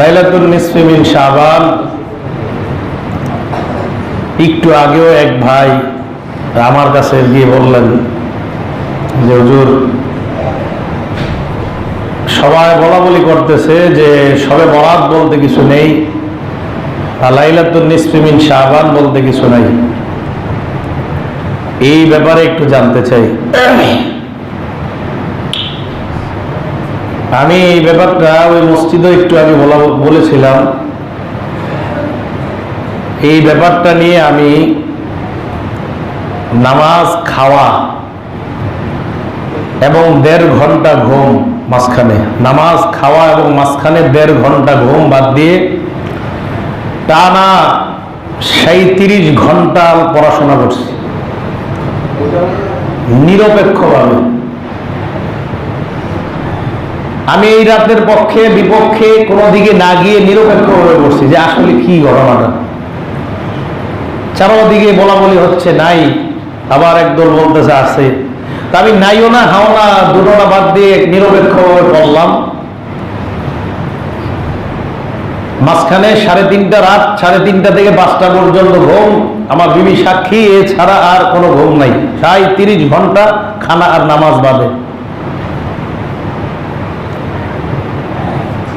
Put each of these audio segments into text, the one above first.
লাইলাতুল নিসফি মিন শাবান। একটু আগেও এক ভাই আমার কাছে গিয়ে বললেন যে, হুজুর, সবাই বলা বলি করতেছে যে, সবে বরাত বলতে কিছু নেই আর লাইলাতুল নিসফি মিন শাবান বলতে কিছু নাই। এই ব্যাপারে একটু জানতে চাই। আমি এই ব্যাপারটা ওই মসজিদে একটু আগে বলা বলেছিলাম। এই ব্যাপারটা নিয়ে আমি নামাজ খাওয়া এবং দেড় ঘণ্টা ঘুম মাঝখানে, নামাজ খাওয়া এবং মাঝখানে দেড় ঘণ্টা ঘুম বাদ দিয়ে টানা সাঁত্রিশ ঘণ্টা পড়াশোনা করছি। নিরপেক্ষভাবে। আমি এই রাতের পক্ষে, বিপক্ষে কোনো দিকে না গিয়ে নিরপেক্ষ হয়ে বসছি যে আসলে কি ঘটনাটা চারোদিকে বলা বলি হচ্ছে, নাই। আবার একদল বলতেছে আছে। তা আমি নাইও না, হাও না দুটোটা বাদ দিয়ে নিরপেক্ষ হয়ে পড়লাম মাঝখানে সাড়ে তিনটা রাত, সাড়ে তিনটা থেকে পাঁচটা পর্যন্ত ঘুম। আমার বিবি সাক্ষী, এছাড়া আর কোনো ঘুম নাই। সাই তিরিশ ঘণ্টা খানা আর নামাজ বাদে।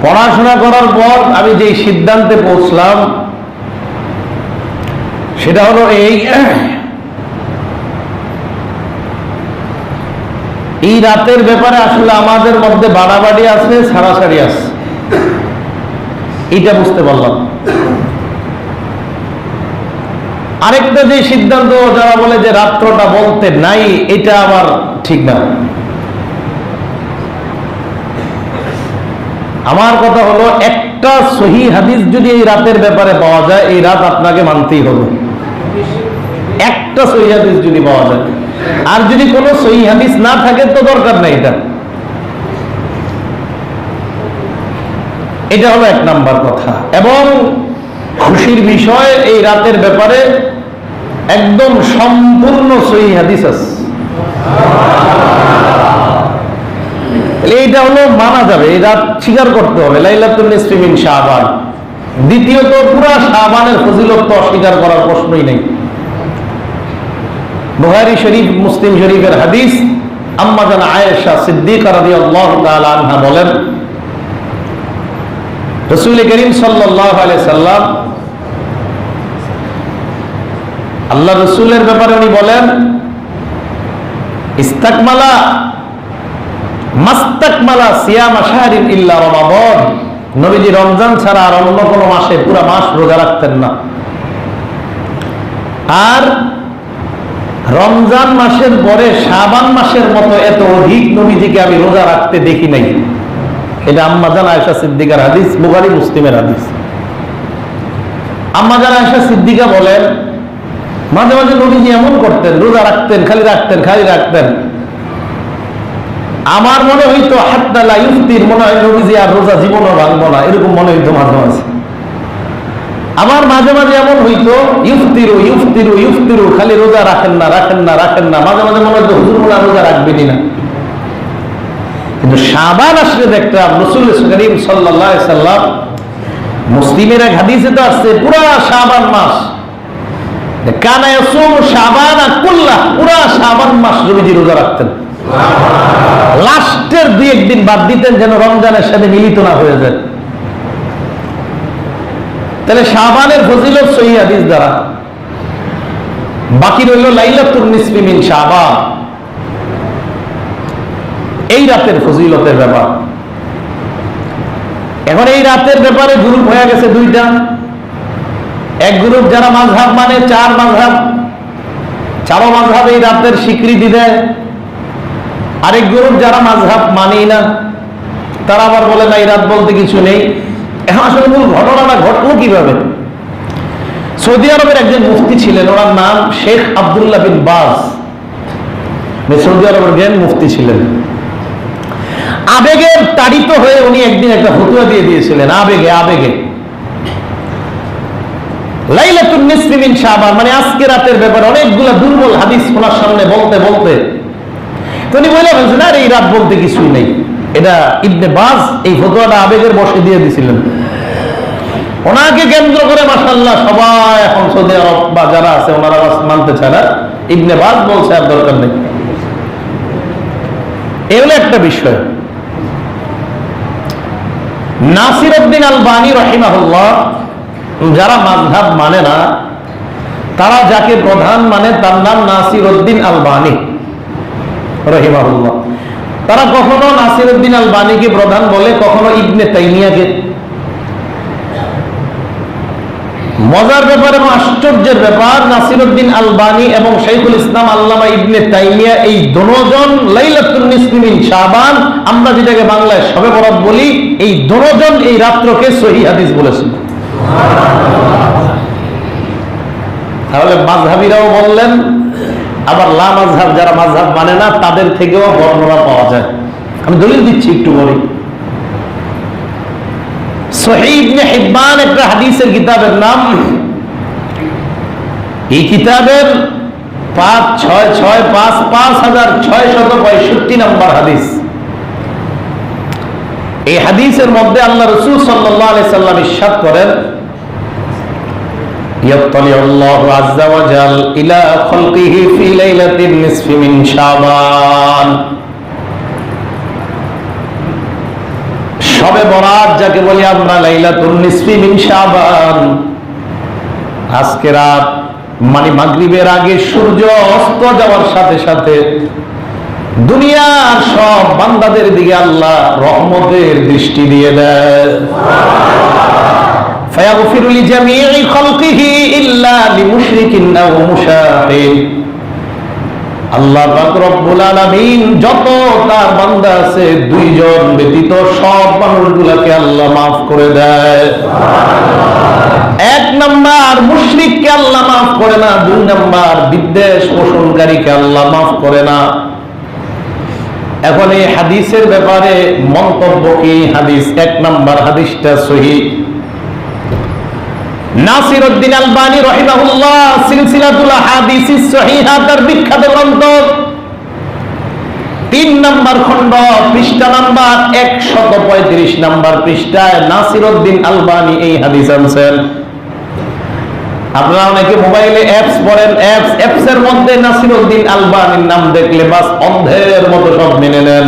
পড়াশোনা করার পর আমি যে সিদ্ধান্তে পৌঁছলাম, সেটা হলো এই এই রাতের ব্যাপারে আসলে আমাদের মধ্যে বাড়াবাড়ি আছে, ছাড়াছাড়ি আছে। এইটা বুঝতে পারলাম। আরেকটা যে সিদ্ধান্ত, যারা বলে যে রাত্রটা বলতে নাই, এটা আবার ঠিক না। আমার কথা হলো, একটা সহি হাদিস যদি এই রাতের ব্যাপারে পাওয়া যায়, এই রাত আপনাকে মানতেই হবে। একটা সহি হাদিস যদি পাওয়া যায়। আর যদি কোনো সহি হাদিস না থাকে, তো দরকার নাই এটা। এটা হলো এক নাম্বার কথা। এবং খুশির বিষয় এই রাতের ব্যাপারে একদম সম্পূর্ণ সহি হাদিস আছে। এইটা হলো মানা যাবে রাত স্বীকার করতে হবে। লাইলাতুল শাবান। দ্বিতীয়ত, পুরা শাবানের ফজিলত তো অস্বীকার করার প্রশ্নই নেই। বুহারি শরীফ, মুসলিম শরীফের হাদিস আয়েশা সিদ্দিকা আনহা বলেন, রাসূল করিম সাল্লাম, আল্লাহ রসুলের ব্যাপারে উনি বলেন, ইস্তাকমালা মাস্তাকমালা সিয়ামা শাহরিন ইল্লা রমাবন নবীজি রমজান ছাড়া আর অন্য কোনো মাসে, পুরা মাস রোজা রাখতেন না। আর রমজান মাসের পরে শাবান মাসের মতো এত অধিক নবীজিকে আমি রোজা রাখতে দেখি নাই। এটা আম্মাজান আয়েশা সিদ্দিকার হাদিস, বুখারী মুসলিমের হাদিস। আম্মাজান আয়েশা সিদ্দিকা বলেন, মাঝে মাঝে নবীজি এমন করতেন, রোজা রাখতেন, খালি রাখতেন খালি রাখতেন। আমার মনে হইতো হাত্তালা ইফতির মনে হয় নবীজি আর রোজা জীবনও ভাঙবো না, এরকম মনে হইতো মাঝে মাঝে। আমার মাঝে মাঝে এমন হইতো ইফতিরু ইফতিরু ইফতিরু খালি রোজা রাখেন না রাখেন না রাখেন না। মাঝে মাঝে মনে হইতো, হুজুর হয় রোজা রাখবেনই না? কিন্তু সাবান আসলে দেখতাম, রসুল করিম সাল্লাহ সাল্লাম, মুসলিমের হাদিসে তো আসছে, পুরা শাবান মাস। কানা সাবান আর কুল্লাহ, পুরা শাবান মাস নবীজি রোজা রাখতেন। লাস্টের দুই একদিন বাদ দিতেন যেন রমজানের সাথে মিলিত না হয়ে যায়। তাহলে শাবানের ফজিলত সহি হাদিস দ্বারা। বাকি রইল লাইলাতুন নিসফি মিন শাবান। এই রাতের ফজিলতের ব্যাপার। এখন এই রাতের ব্যাপারে গ্রুপ হয়ে গেছে দুইটা। এক গ্রুপ যারা মাঝহাব মানে চার মাঝহাব। চারো মাঝহাব এই রাতের স্বীকৃতি দেয়। আরেক গ্রুপ যারা মাঝহাব মানেই না, তারা আবার বলে, না, এই রাত বলতে কিছু নেই। এখন আসলে মূল ঘটনাটা ঘটলো কীভাবে? সৌদি আরবের একজন মুফতি ছিলেন, ওনার নাম শেখ আবদুল্লাহ বিন বাজ সৌদি আরবের জ্ঞান মুফতি ছিলেন। আবেগের তাড়িত হয়ে উনি একদিন একটা ফতুয়া দিয়ে দিয়েছিলেন, আবেগে আবেগে। লাইলাতুন মিন শাবান মানে আজকে রাতের ব্যাপারে অনেকগুলা দুর্বল হাদিস ওনার সামনে বলতে বলতে উনি বলে ফেলছেন আর এই রাত বলতে কিছুই নেই। এটা ইবনে বাজ এই ফতোয়াটা আবেগের বসে দিয়ে দিছিলেন। ওনাকে কেন্দ্র করে মাসাল্লাহ সবাই এখন সৌদি আরব বা যারা আছে, ওনারা মানতে চায় না। ইবনে বাজ বলছে, আর দরকার নেই। এগুলো একটা বিষয়। নাসির উদ্দিন আল বানী রহিমাহুল্লাহ, যারা মাঝহাব মানে না, তারা যাকে প্রধান মানে তার নাম নাসির উদ্দিন আল বানী রহিমাহুল্লাহ। তারা কখনো নাসির উদ্দিন আল বানীকে প্রধান বলে, কখনো ইবনে তাইমিয়াকে। মজার ব্যাপার এবং আশ্চর্যের ব্যাপার, নাসিরুদ্দিন আলবানী এবং শাইখুল ইসলাম আল্লামা ইবনে তাইমিয়া এই দনোজন লাইলাতুন শাবান, আমরা যেটাকে বাংলায় সবে বরাত বলি, এই দনোজন এই রাত্রকে সহি হাদিস বলেছেন তাহলে মাঝহাবিরাও বললেন আবার লা যারা মাঝহাব মানে না, তাদের থেকেও বর্ণনা পাওয়া যায়। আমি দলিল দিচ্ছি, একটু বলি। হাদিসের কিতাবের নাম। এই কিতাবের পাঁচ ছয় ছয় পাঁচ পাঁচ হাজার ছয় শত পঁয়ষট্টি নম্বর হাদিস। এই হাদিসের মধ্যে আল্লাহ রসুল সাল্লাহ সাল্লাম ইস্বাদ করেন يطلع الله عز وجل إلى خلقه في ليلة النصف من شعبان সবে বরাত যাকে বলি আমরা লাইলাতুন নিসফি মিন শাবান আজকে রাত মানে মাগরিবের আগে সূর্য অস্ত যাওয়ার সাথে সাথে দুনিয়ার সব বান্দাদের দিকে আল্লাহ রহমতের দৃষ্টি দিয়ে দেয় فيغفر لجميع خلقه إلا لمشرك أو مشاهد আল্লাহ পাক রব্বুল আলামিন যত তার বান্দা আছে দুইজন ব্যতীত সব মানুষগুলোকে আল্লাহ মাফ করে দেয় এক নাম্বার মুশরিককে আল্লাহ মাফ করে না দুই নাম্বার বিদ্বেষ পোষণকারীকে আল্লাহ মাফ করে না এখন এই হাদিসের ব্যাপারে মন্তব্য কি হাদিস এক নাম্বার হাদিসটা সহি নাসির আলবানী রহিমাহুল্লাহ সিলসিলাতুল সহিহা তার বিখ্যাত গ্রন্থ। তিন নাম্বার খণ্ড, পৃষ্ঠা নাম্বার একশত পঁয়ত্রিশ নাম্বার পৃষ্ঠায় আলবানী এই হাদিস আনছেন। আপনারা অনেকে মোবাইলে অ্যাপস পড়েন অ্যাপস অ্যাপস এর মধ্যে আলবানীর নাম দেখলে বাস অন্ধের মতো সব মেনে নেন।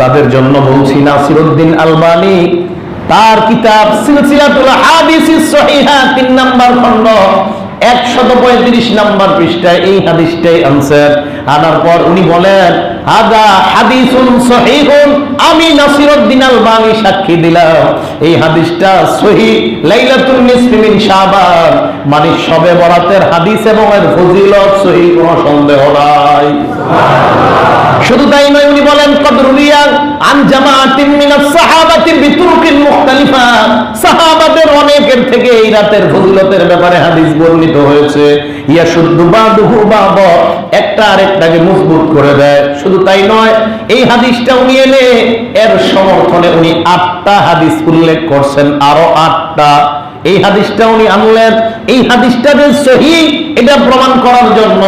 তাদের জন্য বলছি নাসির উদ্দিন আলবানী তার কিতাব সিলসিলাতুল হাদিস সহিহা তিন নাম্বার খণ্ড একশত পঁয়ত্রিশ নাম্বার পৃষ্ঠায় এই হাদিসটাই আনসার। আনার পর উনি বলেন আদা হাদিসুন সহিহুন, আমি নাসিরউদ্দিন আলবানী সাক্ষী দিলাম। এই হাদিসটা সহি লাইলাতুল নিসফি মিন শাবান। মানে শবে বরাতের হাদিস এবং এর ফজিলত সহি, কোনো সন্দেহ নাই। শুধু তাই নয়, উনি বলেন, কদরুলিয়া আন জামাআতিন মিনাস সাহাবাতির বিতুরুকিন মুখতালিফা সাহাবাদের অনেকের থেকে এই রাতের ফজিলতের ব্যাপারে হাদিস বর্ণিত হয়েছে। ইয়া শুদ্ধ বাদুহু বাদ, একটা আরেকটাকে মজবুত করে দেয়। শুধু তাই নয়, এই হাদিসটা উনি এনে, এর সমর্থনে উনি আটটা হাদিস উল্লেখ করছেন, আরও আটটা। এই হাদিসটা উনি আনলেন। এই হাদিসটা যে সহি, এটা প্রমাণ করার জন্য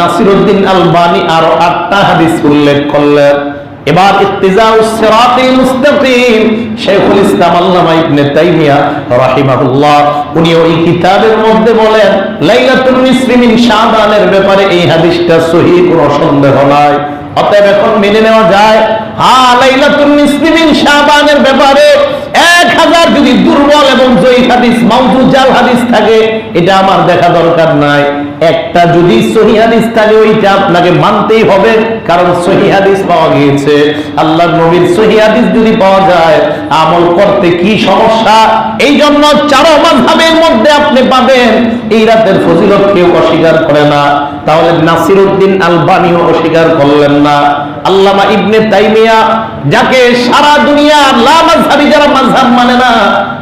নাসিরউদ্দিন আলবানী আরও আটটা হাদিস উল্লেখ করলেন। এবার শেখুল ইসলাম আল্লামা ইবনে তাইমিয়া রাহিমাহুল্লাহ, উনি ওই কিতাবের মধ্যে বলেন লাইলাতুল নিসফি মিন শাবানের ব্যাপারে এই হাদিসটা সহি, কোনো সন্দেহ নাই। অতএব এখন মেনে নেওয়া যায় হ্যাঁ লাইলাতুল নিসফি মিন শাবানের ব্যাপারে এক হাজার যদি দুর্বল এবং জয়ী হাদিস মাউজুদ জাল হাদিস থাকে, এটা আমার দেখা দরকার নাই। একটা যদি সহি হাদিস থাকে ওইটা আপনাকে মানতেই হবে, কারণ সহি হাদিস পাওয়া গিয়েছে। আল্লাহ নবীর সহি হাদিস যদি পাওয়া যায়, আমল করতে কি সমস্যা? এই জন্য চারো মাঝহাবের মধ্যে আপনি পাবেন, এই রাতের ফজিলত কেউ অস্বীকার করে না। তাহলে নাসির উদ্দিন আলবানিও অস্বীকার করলেন না। আল্লামা ইবনে তাইমিয়া, যাকে সারা দুনিয়া লা মাযহাবি যারা মাযহাব মানে না,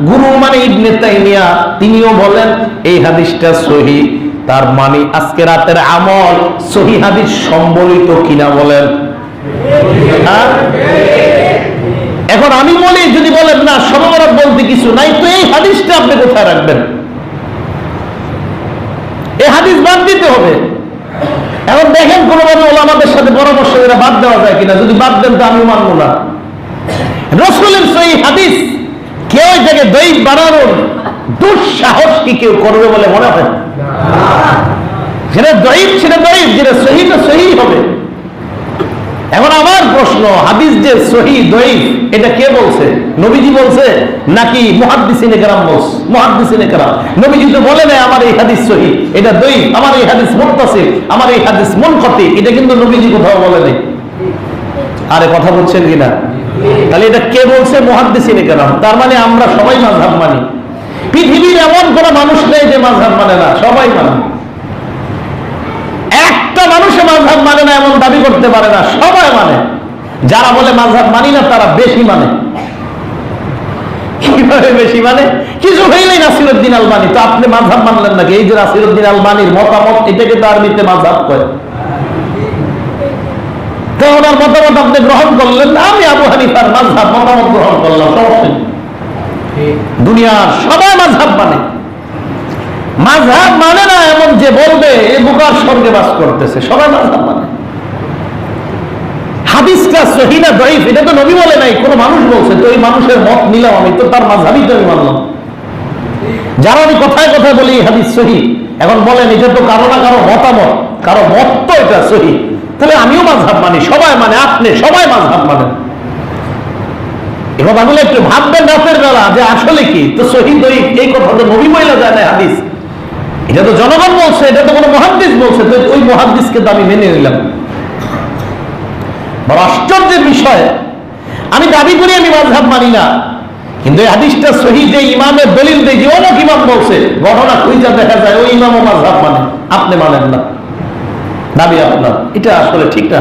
গুরু মানে ইবনে তাইমিয়া, তিনিও বলেন, এই হাদিসটা সহি। তার মানে আজকে রাতের আমল সহি হাদিস সম্বলিত কিনা বলেন। হ্যাঁ? এখন আমি বলি, যদি বলেন, না সর্বরাত বলতে কিছু নাই, তো এই হাদিসটা আপনি কোথায় রাখবেন? এই হাদিস বাদ দিতে হবে। এখন দেখেন, কোনোভাবে ওলামাদের সাথে পরামর্শ করে বাদ দেওয়া যায় কিনা। যদি বাদ দেন, তো আমি মানবো না। রসুলের সহি হাদিস, কেউ এটাকে দৈব বানানোর দুঃসাহস কি কেউ করবে বলে মনে হয়? সেটা দৈব সেটা দৈব যেটা সহি, তো সহি হবে। এখন আমার প্রশ্ন, হাদিস যে সহি দৈব এটা কে বলছে? নবীজি বলছে, নাকি মুহাদ্দিসিনে কেরাম মুহাদ্দিসিনে কেরাম। নবীজি তো বলে আমার এই হাদিস সহি, এটা আমার এই হাদিস আমার এই হাদিস মুনকাতি এটা কিন্তু নবীজি কোথাও বলে নাই। আরে কথা বলছেন কিনা? তাহলে এটা কে বলছে? মুহাদ্দিসিনে কেরাম। তার মানে আমরা সবাই মাযহাব মানি। পৃথিবীর এমন কোন মানুষ নেই যে মাযহাব মানে না, সবাই মানে। একটা মানুষে মাঝহাব মানে না, এমন দাবি করতে পারে না, সবাই মানে। যারা বলে মাঝহাব মানি না, তারা বেশি মানে। কীভাবে বেশি মানে? কিছু হইলেই নাসিরুদ্দিন তো আপনি মাঝহাব মানলেন নাকি? এই যে নাসিরুদ্দিন আলমানির মতামত, এটাকে তো আরবিতে মাঝহাব কয়। তো ওনার মতামত আপনি গ্রহণ করলেন আমি আবু হানিফার মাঝহাব মতামত গ্রহণ করলাম, সমস্যা। দুনিয়ার সবাই মাঝহাব মানে। মাঝহাব মানে না এমন যে বলবে, এ বুকার স্বর্গে বাস করতেছে। সবাই মাঝহাব মানে। হাদিসটা সহি না এটা তো নবী বলে নাই, কোনো মানুষ বলছে, তো মানুষের মত নিলাম আমি, তো তার মাঝহাবই তো আমি মানলাম। যারা আমি কথায় কথায় বলি হাদিস সহি। এখন বলেন, এটা তো কারও না কারও মতামত, কারও মত তো এটা সহি। তাহলে আমিও মাঝহাব মানি, সবাই মানে আপনি সবাই মাঝহাব মানেন। এই কথাগুলো একটু ভাববেন রাতের বেলা যে আসলে কি? তো সহি দইফ এই কথা তো নবী মহিলা যায় না, হাদিস। এটা তো জনগণ বলছে, এটা তো কোনো মহাদ্দিস বলছে, তো ওই মহাদ্দিসকে তো আমি মেনে নিলাম। বড় আশ্চর্যের বিষয়, আমি দাবি করি আমি মাঝহাব মানি না, কিন্তু হাদিসটা সহি যে ইমামের দলিল দেয় যে অমুক ইমাম বলছে, ঘটনা খুঁজা দেখা যায়, ওই ইমামও মাঝহাব মানে আপনি মানেন না। দাবি আপনার, এটা আসলে ঠিক না।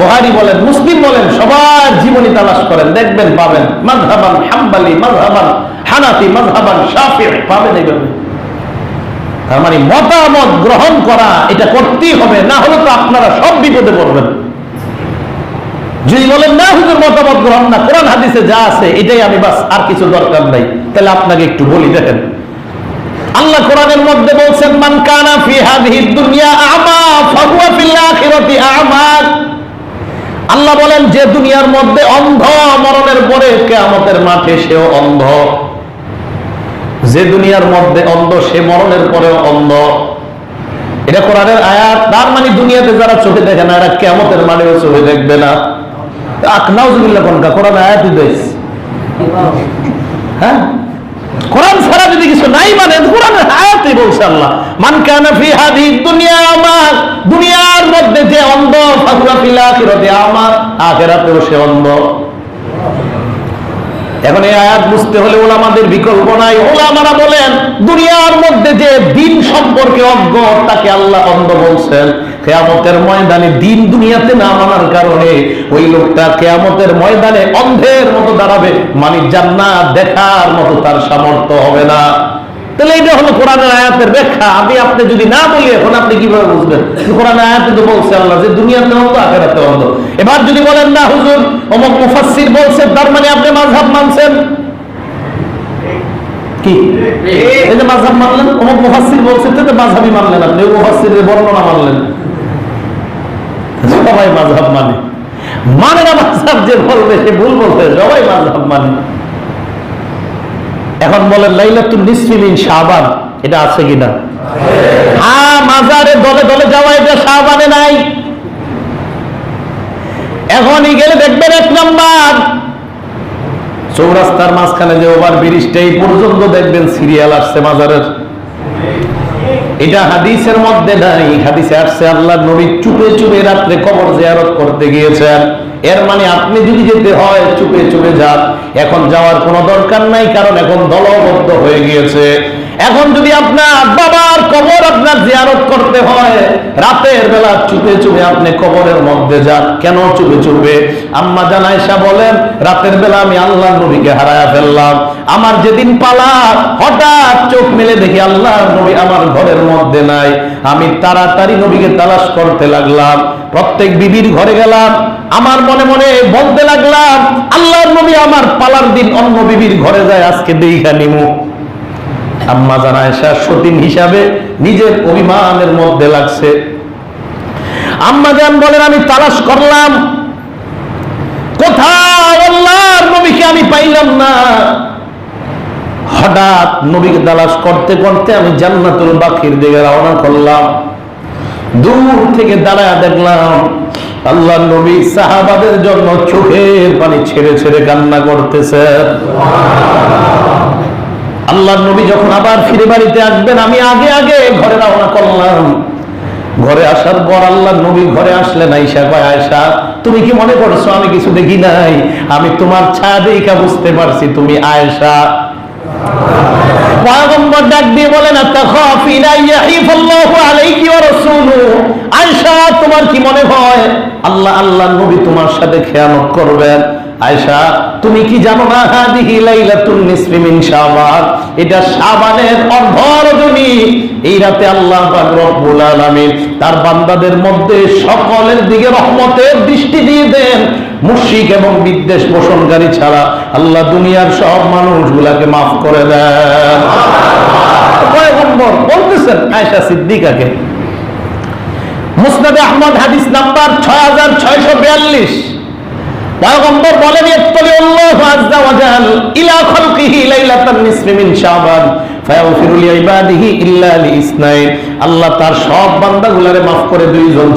বহারি বলেন, মুসলিম বলেন, সবার জীবনী তালাশ করেন, দেখবেন পাবেন, মাযহাবান হাম্বালি, মাযহাবান হানাফি, মাযহাবান শাফি পাবেন এইভাবে। তার মানে মতামত গ্রহণ করা এটা করতেই হবে, না হলে তো আপনারা সব বিপদে পড়বেন। যদি বলেন, না হুজুর, মতামত গ্রহণ না, কোরআন হাদিসে যা আছে, এটাই আমি বাস, আর কিছু দরকার নাই, তাহলে আপনাকে একটু বলি দেখেন। আল্লাহ কোরআনের মধ্যে বলছেন, মান কানা ফি হাযিহি দুনিয়া আমা ফাহুয়া ফিল আখিরাতি আমা আল্লাহ বলেন, যে দুনিয়ার মধ্যে অন্ধ মরণের পরে কিয়ামতের মাঠে সেও অন্ধ। যে দুনিয়ার মধ্যে অন্ধ, সে মরণের পরেও অন্ধ। এটা কোরআনের আয়াত। তার মানে দুনিয়াতে যারা চোখে দেখে না, এরা কেমতের মানেও চোখে দেখবে না। আকনাউজুবিল্লাহ কোনটা? কোরআন আয়াতই দিয়েছে হ্যাঁ? কোরআন ছাড়া যদি কিছু নাই মানে কোরআনের আয়াতই বলছে আল্লাহ। মান কানা ফি হাদিহি দুনিয়া আমার দুনিয়ার মধ্যে যে অন্ধ ফাকুয়া ফিল আখিরাতি আমার আখিরাতেও সে অন্ধ। এখন এই আয়াত বুঝতে হলে ওলামাদের বিকল্প নাই। ওলামারা বলেন, দুনিয়ার মধ্যে যে দিন সম্পর্কে অজ্ঞ, তাকে আল্লাহ অন্ধ বলছেন। কেয়ামতের ময়দানে দিন দুনিয়াতে না মানার কারণে ওই লোকটা কেয়ামতের ময়দানে অন্ধের মতো দাঁড়াবে মানে জান্নাত দেখার মতো তার সামর্থ্য হবে না। তাহলে এটা হলো কোরআনের আয়াতের ব্যাখ্যা। আমি, আপনি যদি না বলি, এখন আপনি কীভাবে বুঝবেন? কোরআন আয়াতে তো বলছে আল্লাহ যে দুনিয়াতে অন্ধ আখেরাতে অন্ধ এবার যদি বলেন, না, হুজুর, অমুক বলছে, তার মানে আপনি মাযহাব মানছেন? কি? এই যে মাযহাব মানলেন, অমুক মুফাসসির বলছে তো মাযহাবই মানলেন আপনি মুফাসসিরের বর্ণনা মানলেন। সবাই মাযহাব মানে। মানে না মাযহাব যে বলবে, সে ভুল বলবে, সবাই মাযহাব মানে। এখন বলেন লাইলাতুল নিসফি মিন শাবান, এটা আছে কিনা? হ্যাঁ মাজারে দলে দলে যাওয়া এটা শাবানে নাই। এখনই গেলে দেখবেন এক নাম্বার। চৌরাস্তার মাঝখানে যে ওভার ব্রিজটা, এই পর্যন্ত দেখবেন সিরিয়াল আসছে মাজারের। এটা হাদিসের মধ্যে নাই। হাদিসে আসছে আল্লাহ নবী চুপে চুপে রাত্রে কবর জিয়ারত করতে গিয়েছেন। এর মানে আপনি যদি যেতে হয় চুপে চুপে যান। এখন যাওয়ার কোনো দরকার নাই কারণ এখন দলবদ্ধ হয়ে গিয়েছে। এখন যদি আপনার বাবার কবর আপনার জিয়ারত করতে হয়, রাতের বেলা চুপে চুপে আপনি কবরের মধ্যে যান। কেন চুপে চুপে? আম্মা জানাইসা বলেন, রাতের বেলা আমি আল্লাহ নবীকে হারায়া ফেললাম। আমার যেদিন পালা, হঠাৎ চোখ মেলে দেখি আল্লাহ নবী আমার ঘরের মধ্যে নাই। আমি তাড়াতাড়ি নবীকে তালাশ করতে লাগলাম। প্রত্যেক বিবির ঘরে গেলাম। আমার মনে মনে বলতে লাগলাম আল্লাহ নবী আমার পালার দিন অন্য বিবির ঘরে যায়, আজকে দেখা নিমু। আম্মা জানায়সা সতীন হিসাবে নিজের অভিমানের মধ্যে লাগছে। আম্মা জান বলেন, আমি তালাশ করলাম। কোথাও আল্লাহর নবীকে আমি পাইলাম না। হঠাৎ নবীকে তালাশ করতে করতে আমি জান্নাতুল বাকির দিকে রওনা করলাম। দূর থেকে দাঁড়ায় দেখলাম আল্লাহ নবী সাহাবাদের জন্য চোখের পানি ছেড়ে ছেড়ে কান্না করতেছে। আল্লাহ নবী যখন আবার ফিরে বাড়িতে আসবেন, আমি আগে আগে ঘরে রওনা করলাম। ঘরে আসার পর আল্লাহ নবী ঘরে আসলেন আইসা কয় আয়সা তুমি কি মনে করছ আমি কিছু দেখি নাই? আমি তোমার ছায়া দেখা বুঝতে পারছি, তুমি আয়েশা। পয়গম্বর ডাক দিয়ে বলেন আয়েশা, তোমার কি মনে হয়? আল্লাহ আল্লাহ নবী তোমার সাথে খেয়ানত করবেন। আয়েশা, তুমি কি জানো না? হাদিহি লাইলাতুন নিসফি মিন শাবান। এটা শাবানের অর্ধ রজনী এই রাতে আল্লাহ পাক রব্বুল আলামিন তার বান্দাদের মধ্যে সকলের দিকে রহমতের দৃষ্টি দিয়ে দেন। মুশরিক এবং বিদ্বেষ পোষণকারী ছাড়া আল্লাহ দুনিয়ার সব মানুষগুলাকে মাফ করে দেন। পয়গম্বর বলতেছেন, আয়েশা সিদ্দিকাকে, মুসনাদে আহমদ হাদিস নাম্বার ছয় হাজার ছয়শো বিয়াল্লিশ। পয়গম্বর বলেন ওয়া জাল ইলা খালকিহি লাইলাতান মিন শাবান, ফায়াগফিরু লিইবাদিহি ইল্লা লিইসনাইন আল্লাহ তার সব বান্দাগুলারে maaf করে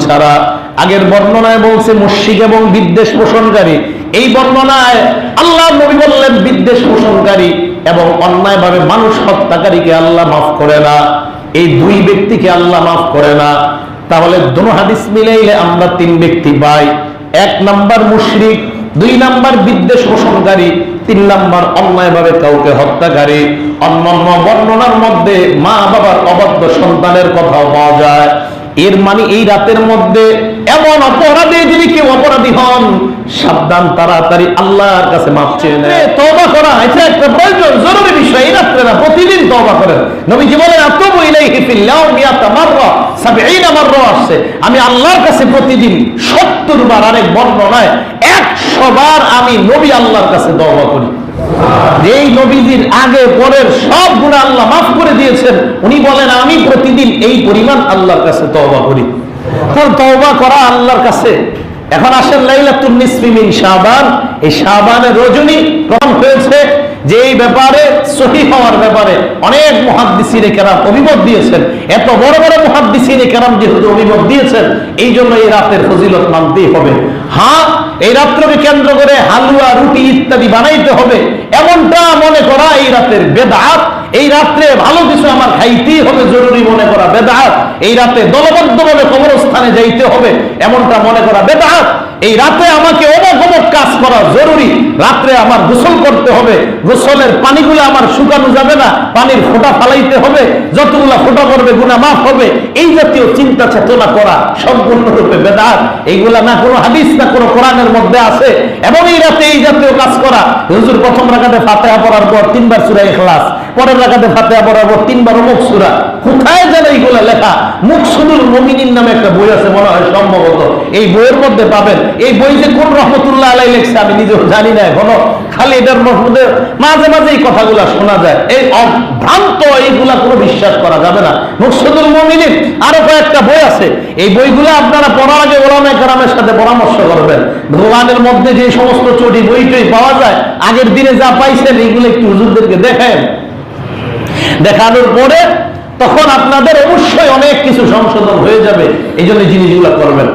ছাড়া। আগের বর্ণনায় বলছে, মুশরিক এবং বিদ্বেষ পোষণকারী। এই বর্ণনায় আল্লাহ নবী বললেন, বিদ্বেষ পোষণকারী এবং অন্যায়ভাবে মানুষ হত্যাকারীকে আল্লাহ মাফ করে না। এই দুই ব্যক্তিকে আল্লাহ মাফ করে না। তাহলে দুনো হাদিস মিলাইলে আমরা তিন ব্যক্তি পাই। এক নাম্বার মুশরিক দুই নাম্বার বিদ্বেষ পোষণকারী, তিন নাম্বার অন্যায়ভাবে কাউকে হত্যাকারী, অন্যান্য বর্ণনার মধ্যে মা বাবার অবাধ্য সন্তানের কথাও পাওয়া যায়। এর মানে এই রাতের মধ্যে এমন অপরাধে যদি কেউ অপরাধী হন, সাবধান, তাড়াতাড়ি আল্লাহর কাছে মাপ চেয়ে নেয় তওবা করা, এটা একটা প্রয়োজন, জরুরি বিষয়, এই রাত্রে না, প্রতিদিন তওবা করেন। নবীজি বলেন, আতুবু ইলাইহি ফিল ইয়াউমিয়াতা মাররা 70 মাররা আসছে। আমি আল্লাহর কাছে প্রতিদিন 70 বার আরেক বর্ণনায় 100 বার আমি নবী আল্লাহর কাছে তওবা করি। যেই নবীজির আগে, পরের সব গুণা আল্লাহ মাফ করে দিয়েছেন, উনি বলেন, আমি প্রতিদিন এই পরিমাণ আল্লাহর কাছে তওবা করি। কারণ তওবা করা আল্লাহর কাছে। এখন আসেন লাইলাতুন নিসফি মিন এই শাবানের রজনী প্রমাণ হয়েছে যে এই ব্যাপারে সহি হওয়ার ব্যাপারে অনেক মুহাদ্দিসিনে কেরাম অভিমত দিয়েছেন। এত বড় বড় মুহাদ্দিসিনে কেরাম যেহেতু অভিমত দিয়েছেন এই জন্য এই রাতের ফজিলত মানতেই হবে। হ্যাঁ এই রাত্রকে কেন্দ্র করে হালুয়া, রুটি ইত্যাদি বানাইতে হবে। এমনটা মনে করা এই রাতের বেদাত। এই রাত্রে ভালো কিছু আমার খাইতেই হবে, জরুরি মনে করা বেদাত। এই রাতে দলবদ্ধভাবে কবরস্থানে যাইতে হবে, এমনটা মনে করা বেদাত। এই রাতে আমাকে অমুক কাজ করা জরুরি। রাত্রে আমার গোসল করতে হবে। গোসলের পানিগুলো আমার শুকানো যাবে না। পানির ফোঁটা ফালাইতে হবে। যতগুলা ফোঁটা করবে গুণা মাফ হবে। এই জাতীয় চিন্তা চেতনা করা সম্পূর্ণরূপে বেদাত। এইগুলা না কোনো হাদিস, না কোনো কোরআনের মধ্যে আছে। এবং এই রাতে এই জাতীয় কাজ করা। হুজুর প্রথম রাখাতে ফাতেহা পড়ার পর তিনবার সুরা ইখলাস। পরের রাখাতে ফাতেহা পড়ার পর তিনবার মুখ সুরা। কোথায় যেন এইগুলা লেখা? মুখ সুদুল মুমিনিন নামে একটা বই আছে, মনে হয় সম্ভবত। এই বইয়ের মধ্যে পাবেন। এই বই যে কোন রহমতুল্লাহ আলাই লেখছে, আমি নিজেও জানি না এখনও। খালি এটার মধ্যে মাঝে মাঝে এই কথাগুলা শোনা যায়। এই ভ্রান্ত এইগুলা কোনো বিশ্বাস করা যাবে না। মুকসুদুল মুমিনিন, আরও কয়েকটা বই আছে। এই বইগুলো আপনারা পড়ার আগে ওলামে কারামের সাথে পরামর্শ করবেন। ভগবানের মধ্যে যে সমস্ত চটি বই পাওয়া যায়, আগের দিনে যা পাইছেন, এইগুলো একটু হুজুরদেরকে দেখেন দেখানোর পরে তখন আপনাদের অবশ্যই অনেক কিছু সংশোধন হয়ে যাবে। এই জন্য জিনিসগুলো করবেন।